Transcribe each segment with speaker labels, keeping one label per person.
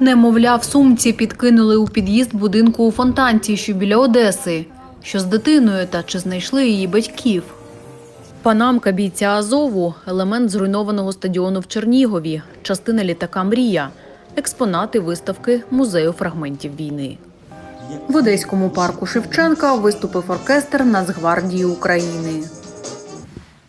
Speaker 1: Немовля, в сумці підкинули у під'їзд будинку у Фонтанці, що біля Одеси. Що з дитиною та чи знайшли її батьків? Панамка бійця Азову елемент зруйнованого стадіону в Чернігові, частина літака Мрія, експонати виставки музею фрагментів війни. В Одеському парку Шевченка виступив оркестр Нацгвардії України.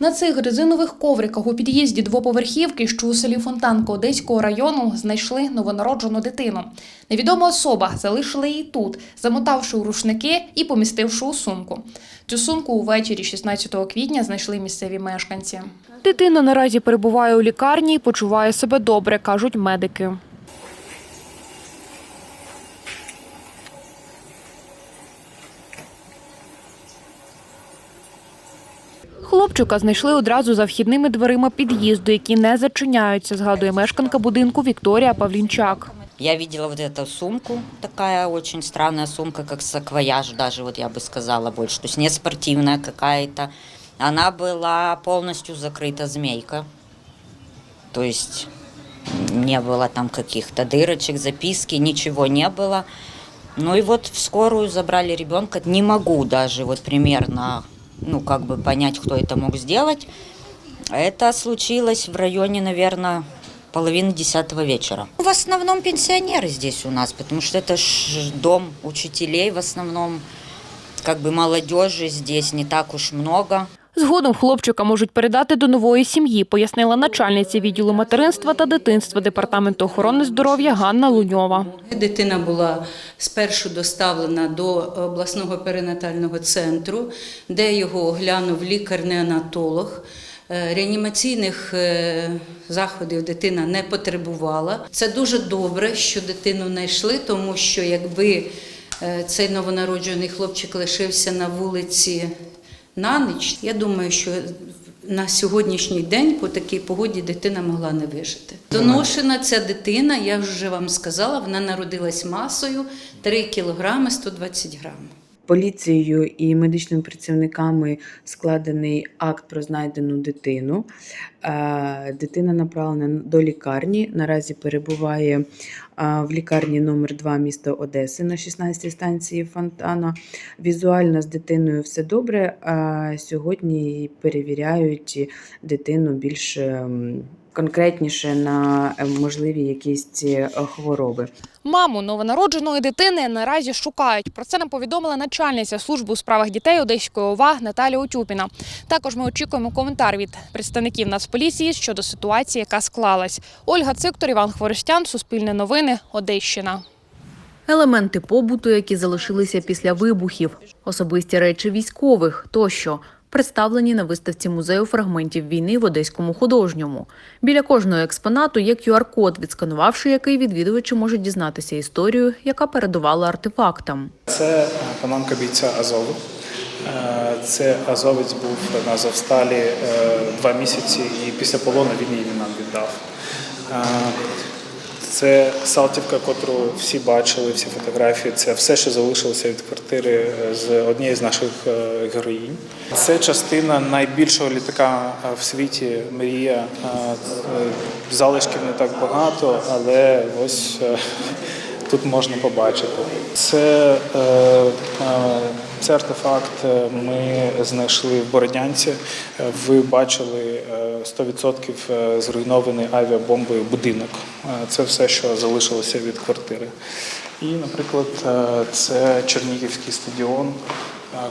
Speaker 2: На цих резинових ковриках у під'їзді двоповерхівки, що у селі Фонтанка Одеського району, знайшли новонароджену дитину. Невідома особа залишила її тут, замотавши у рушники і помістивши у сумку. Цю сумку увечері 16 квітня знайшли місцеві мешканці. Дитина наразі перебуває у лікарні і почуває себе добре, кажуть медики. Хлопчика знайшли одразу за вхідними дверима під'їзду, які не зачиняються, згадує мешканка будинку Вікторія Павлінчак.
Speaker 3: Я видела вот эту сумку, такая очень странная сумка, как саквояж даже, вот я бы сказала больше. То есть не спортивная какая-то. Она была полностью закрыта змейка. То есть не было там каких-то дырочек, записки, ничего не было. Ну и вот в скорую забрали ребенка. Не могу даже вот примерно, ну как бы понять, кто это мог сделать. Это случилось в районе, наверное, половины десятого вечера. В основном пенсионеры здесь у нас, потому что это дом учителей в основном, как бы молодежи здесь не так уж много.
Speaker 2: Згодом хлопчика можуть передати до нової сім'ї, пояснила начальниця відділу материнства та дитинства департаменту охорони здоров'я Ганна Луньова.
Speaker 4: Дитина була спершу доставлена до обласного перинатального центру, де його оглянув лікар-неонатолог. Е, Реанімаційних е, заходів дитина не потребувала. Це дуже добре, що дитину знайшли, тому що якби е, цей новонароджений хлопчик лишився на вулиці на ніч, я думаю, що на сьогоднішній день по такій погоді дитина могла не вижити. Доношена ця дитина, я вже вам сказала, вона народилась масою 3 кілограми 120 грамів.
Speaker 5: Поліцією і медичними працівниками складений акт про знайдену дитину. Е, Дитина направлена до лікарні. Наразі перебуває е, в лікарні номер 2 міста Одеси на 16-й станції Фонтана. Візуально з дитиною все добре. Сьогодні перевіряють дитину більш ем, конкретніше на е, можливі якісь хвороби.
Speaker 2: Маму новонародженої дитини наразі шукають. Про це нам повідомила начальниця служби у справах дітей Одеської ОВА Наталія Утюпіна. Також ми очікуємо коментар від представників Нацполіції щодо ситуації, яка склалась. Ольга Циктор, Іван Хворостян, Суспільне новини, Одещина.
Speaker 1: Елементи побуту, які залишилися після вибухів, особисті речі військових тощо представлені на виставці музею фрагментів війни в Одеському художньому. Біля кожного експонату є QR-код, відсканувавши який відвідувачі можуть дізнатися історію, яка передувала артефактам.
Speaker 6: Це панамка бійця Азову. Е, Це азовець був на Азовсталі е, два місяці, і після полону він її нам віддав. Це Салтівка, котру всі бачили, всі фотографії. Це все, що залишилося від квартири е, з однієї з наших е, героїнь. Це частина найбільшого літака е, в світі Мрія. Залишків не так багато, але ось тут можна побачити. Це, е, е, це артефакт е, ми знайшли в Бородянці. Е, Ви бачили е, 100% е, зруйнований авіабомбою будинок. Це все, що залишилося від квартири. І, наприклад, це Чернігівський стадіон,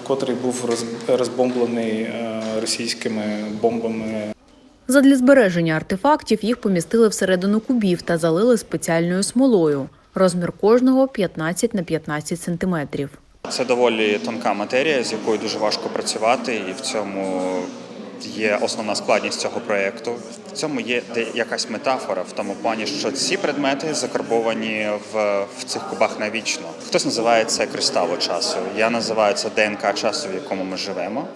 Speaker 6: котрий був розбомблений російськими бомбами
Speaker 1: Задля збереження артефактів їх помістили всередину кубів та залили спеціальною смолою. Розмір кожного 15 на 15 сантиметрів.
Speaker 7: Це доволі тонка матерія, з якою дуже важко працювати, і в цьому є основна складність цього проєкту. В цьому є якась метафора в тому плані, що ці предмети закарбовані в, в цих кубах навічно. Хтось називає це кристалу часу. Я називаю це ДНК часу, в якому ми живемо.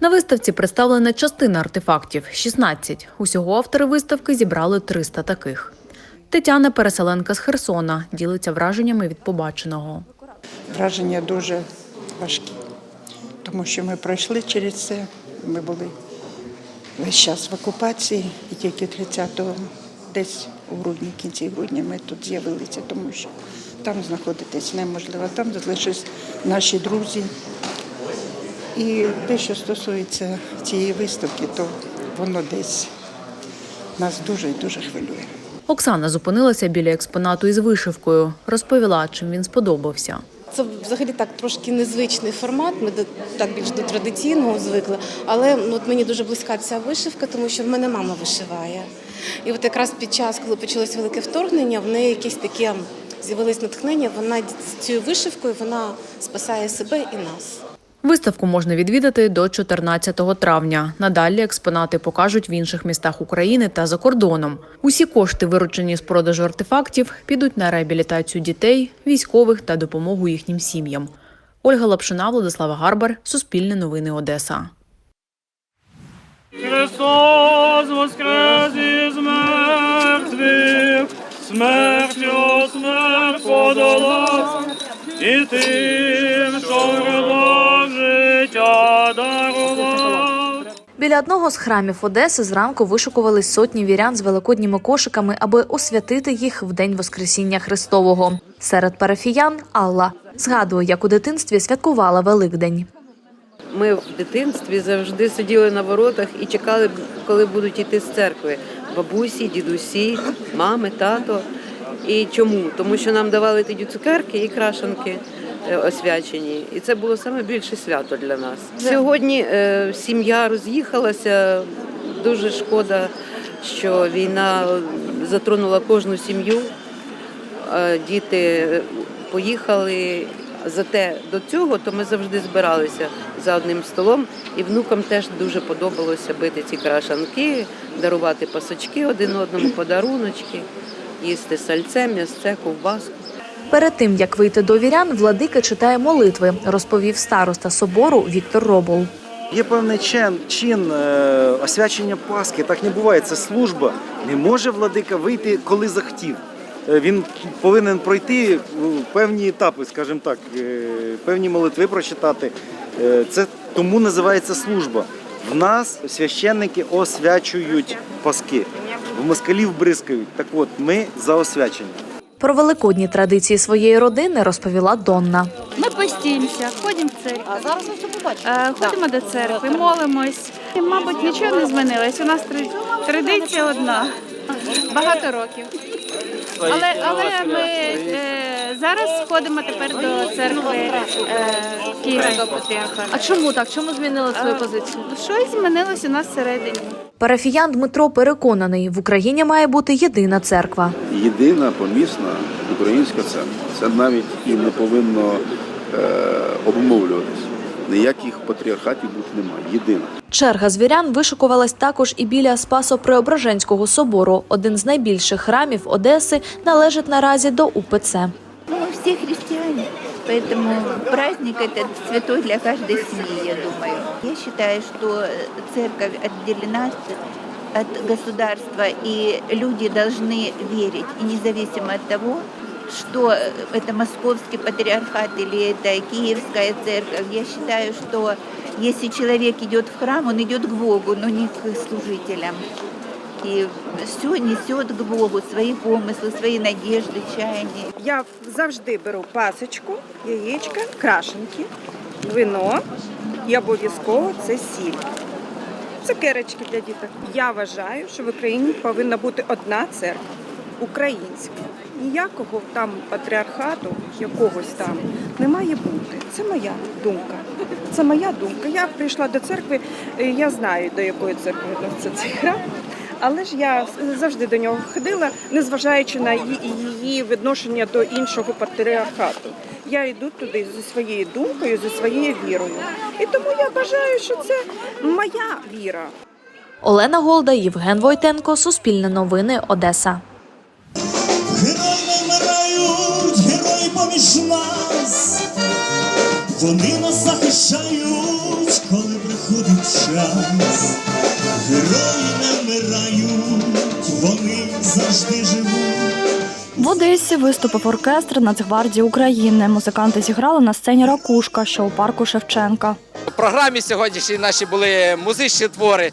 Speaker 1: На виставці представлена частина артефактів 16. Усього автори виставки зібрали 300 таких. Тетяна Переселенка з Херсона ділиться враженнями від побаченого.
Speaker 8: Враження дуже важкі, тому що ми пройшли через це. Ми були весь час в окупації, і тільки 30-го, десь у грудні, кінці грудня ми тут з'явилися, тому що там знаходитись неможливо. Там залишились наші друзі. І те, що стосується цієї виставки, то воно десь нас дуже і дуже хвилює.
Speaker 1: Оксана зупинилася біля експонату із вишивкою, розповіла, чим він сподобався.
Speaker 9: Це взагалі так трошки незвичний формат. Ми так більш до традиційного звикли. Але ну, от мені дуже близька ця вишивка, тому що в мене мама вишиває. І от якраз під час, коли почалось велике вторгнення, в неї якесь таке з'явилось натхнення. Вона цією вишивкою вона спасає себе і нас.
Speaker 1: Виставку можна відвідати до 14 травня. Надалі експонати покажуть в інших містах України та за кордоном. Усі кошти, виручені з продажу артефактів, підуть на реабілітацію дітей, військових та допомогу їхнім сім'ям. Ольга Лапшина, Владислава Гарбар, Суспільне новини Одеса.
Speaker 10: Христос воскрес із мертвих, смертю смерть подолав, і тим, що любов
Speaker 11: Біля одного з храмів Одеси зранку вишукувались сотні вірян з великодніми кошиками, аби освятити їх в день Воскресіння Христового. Серед парафіян Алла згадує, як у дитинстві святкувала Великдень.
Speaker 12: Ми в дитинстві завжди сиділи на воротах і чекали, коли будуть йти з церкви. Бабусі, дідусі, мами, тато. І чому? Тому що нам давали тоді цукерки і крашенки е, освячені. І це було саме більше свято для нас. Сьогодні е, сім'я роз'їхалася. Дуже шкода, що війна затронула кожну сім'ю. Е, Діти поїхали. Зате до цього то ми завжди збиралися за одним столом, і внукам теж дуже подобалося бити ці крашанки, дарувати пасочки один одному, подаруночки, їсти сальце, м'ясце, ковбаску.
Speaker 11: Перед тим як вийти до вірян, владика читає молитви, розповів староста собору Віктор Робол.
Speaker 13: Є певний чин, чин е, освячення Пасхи. Так не буває. Це служба. Не може владика вийти, коли захотів. Е, Він повинен пройти ну, певні етапи, скажімо так, е, певні молитви прочитати. Е, Це тому називається служба. В нас священники освячують паски, в москалів бризкають. Так от, ми за освячення.
Speaker 11: Про великодні традиції своєї родини розповіла Донна.
Speaker 14: Ми постімося, ходимо в церкву. А зараз все побачите. Ходимо до церкви, молимось. І, мабуть, нічого не змінилось. У нас традиція одна. Багато років. Але, але ми е, зараз ходимо тепер до церкви е, Київського патріархату.
Speaker 11: А чому так? Чому змінили
Speaker 14: свою позицію? Щось змінилось у нас всередині.
Speaker 11: Парафіян Дмитро переконаний, в Україні має бути єдина церква.
Speaker 15: єдина помісна українська церква. Це навіть і не повинно е, обумовлюватися. Ніяких патріархатів бути немає. Єдина.
Speaker 11: Черга звірян вишикувалась також і біля Спасо-Преображенського собору. Один з найбільших храмів Одеси належить наразі до УПЦ.
Speaker 14: Ну, мы все христиане, поэтому праздник этот святой для каждой семьи, я думаю. Я считаю, что церковь отделена от государства, и люди должны верить, и независимо от того, что это московский патриархат или это киевская церковь, я считаю, что если человек идет в храм, он идет к Богу, но не к служителям. И все несет к Богу, свои помыслы, свои надежды, чаяния.
Speaker 8: Я завжди беру пасочку, яєчка, крашенки, вино і обов'язково це сіль. Цукерочки для діток. Я вважаю, що в Україні повинна бути одна церква українська. Ніякого там патріархату, якогось там не має бути. Це моя думка. Це моя думка. Я прийшла до церкви, е, я знаю, до якої церкви відноситься цей храм. Але ж я завжди до нього ходила, незважаючи на її- відношення до іншого патріархату. Я йду туди зі своєю думкою, зі своєю вірою. І тому я вважаю, що це моя віра.
Speaker 11: Олена Голда, Євген Войтенко, Суспільне новини, Одеса.
Speaker 10: Герої не вмирають, герої поміж нас. Вони нас захищають, коли приходить час. Герої не вмирають, вони завжди живуть
Speaker 16: В Одесі виступив оркестр Нацгвардії України. Музиканти зіграли на сцені Ракушка, що у парку Шевченка.
Speaker 17: У програмі сьогоднішній наші були музичні твори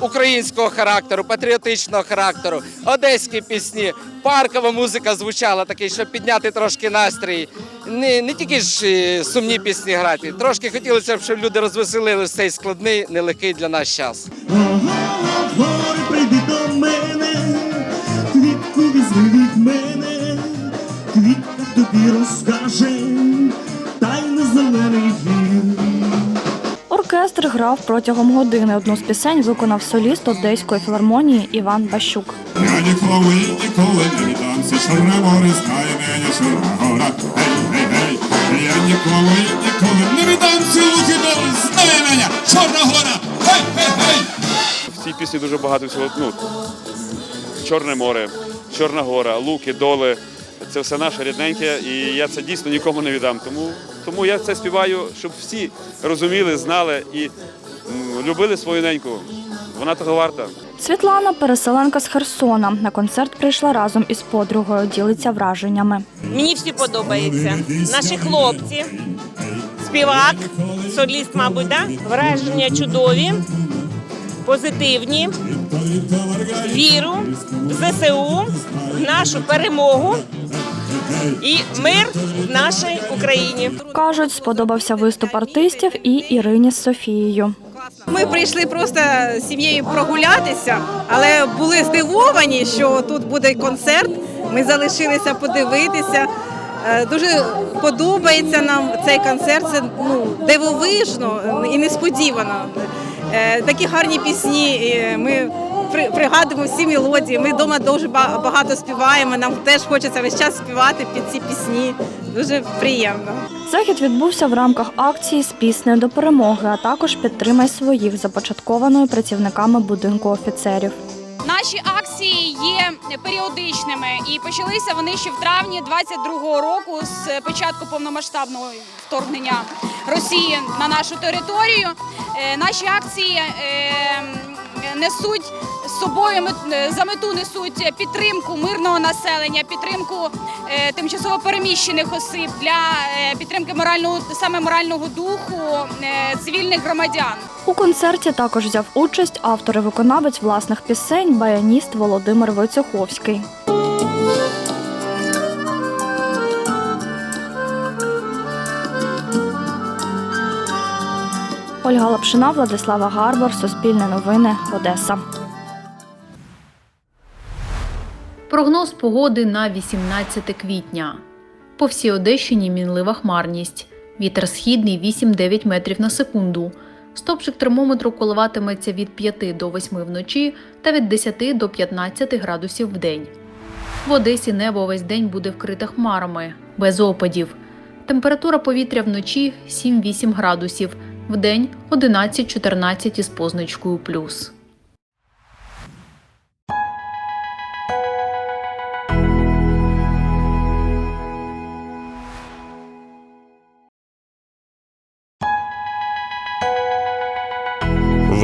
Speaker 17: українського характеру, патріотичного характеру, одеські пісні, паркова музика звучала, такий, щоб підняти трошки настрій. Не, не тільки ж е, сумні пісні грати, трошки хотілося б, щоб люди розвеселили цей складний, нелегкий для нас час.
Speaker 10: Тобі розкаже, тайне зелений гір.
Speaker 16: Оркестр грав протягом години. Одну з пісень виконав соліст Одеської філармонії Іван Бащук.
Speaker 10: Я ніколи, ніколи не віддамся, чорне море знає мене, чорна гора. Гей, гей, гей, я ніколи, ніколи не віддамся, луки доли, знає мене, чорна гора. Гей, гей, гей.
Speaker 18: В цій пісні дуже багато всього. Ну, Чорне море, Чорна гора, луки, доли. Це все наше рідненьке, і я це дійсно нікому не віддам. Тому, тому я це співаю, щоб всі розуміли, знали і любили свою неньку. Вона того варта.
Speaker 16: Світлана, переселенка з Херсона. На концерт прийшла разом із подругою. Ділиться враженнями.
Speaker 19: Мені всі подобається. Наші хлопці, співак, соліст, мабуть, да? враження чудові, позитивні. Віру в ЗСУ, в нашу перемогу і мир в нашій Україні.
Speaker 16: Кажуть, сподобався виступ артистів і Ірині з Софією.
Speaker 20: Ми прийшли просто з сім'єю прогулятися, але були здивовані, що тут буде концерт. Ми залишилися подивитися. Е, Дуже подобається нам цей концерт. Це ну дивовижно і несподівано. Е, Такі гарні пісні. Ми пригадуємо всі мелодії. Ми вдома дуже багато співаємо. Нам теж хочеться весь час співати під ці пісні. Дуже приємно.
Speaker 16: Захід відбувся в рамках акції з піснею до перемоги, а також підтримай своїх, започаткованої працівниками будинку офіцерів.
Speaker 21: Наші акції є періодичними і почалися вони ще в травні 22-го року з початку повномасштабного вторгнення Росії на нашу територію. Е, Наші акції е, несуть з собою е, за мету несуть підтримку мирного населення, підтримку е, тимчасово переміщених осіб для е, підтримки морального саме морального духу цивільних громадян.
Speaker 16: У концерті також взяв участь автор і виконавець власних пісень, баяніст Володимир Войцеховський. Ольга Лапшина, Владислава Гарбар, Суспільне новини, Одеса.
Speaker 1: Прогноз погоди на 18 квітня. По всій Одещині мінлива хмарність. Вітер східний 8-9 метрів на секунду. Стопчик термометру коливатиметься від 5 до 8 вночі та від 10 до 15 градусів в день. В Одесі небо весь день буде вкрите хмарами, без опадів. Температура повітря вночі 7-8 градусів, вдень 11-14 із позначкою плюс.